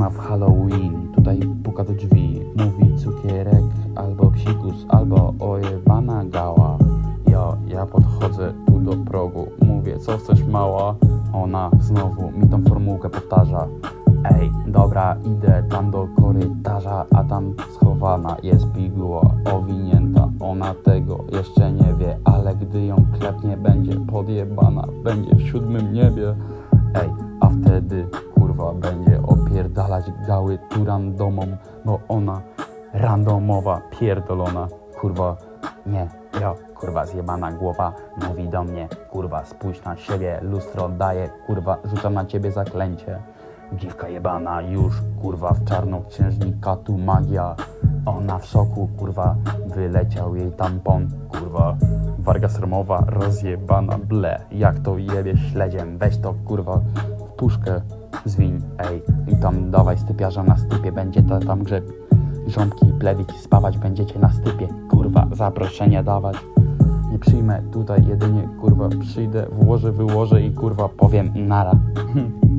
ma w Halloween, tutaj puka do drzwi, mówi cukierek albo psikus, albo ojebana gała. Ja, ja podchodzę tu do progu, mówię co chcesz mała, ona znowu mi tą formułkę powtarza. Ej, dobra, idę tam do korytarza, a tam schowana jest piguła owinięta. Ona tego jeszcze nie wie, ale gdy ją klepnie, będzie podjebana, będzie w siódmym niebie. Ej, a wtedy kurwa będzie opierdalać gały tu randomom, bo ona randomowa, pierdolona, kurwa, nie, ja, kurwa, zjebana głowa, mówi do mnie, kurwa, spójrz na siebie, lustro daje, kurwa, rzucam na ciebie zaklęcie. Dziwka jebana, już, kurwa, w czarnoksiężnika tu magia. Ona w szoku, kurwa, wyleciał jej tampon, kurwa. Warga sromowa, rozjebana, ble, jak to jebie śledziem, weź to, kurwa, w puszkę zwiń, ej, tam dawaj stypiarza na stypie, będzie to tam grzeb. Żołąbki plewić, spawać będziecie na stypie, kurwa, zaproszenie dawać. Nie przyjmę tutaj jedynie, kurwa, przyjdę, włożę, wyłożę i kurwa powiem nara.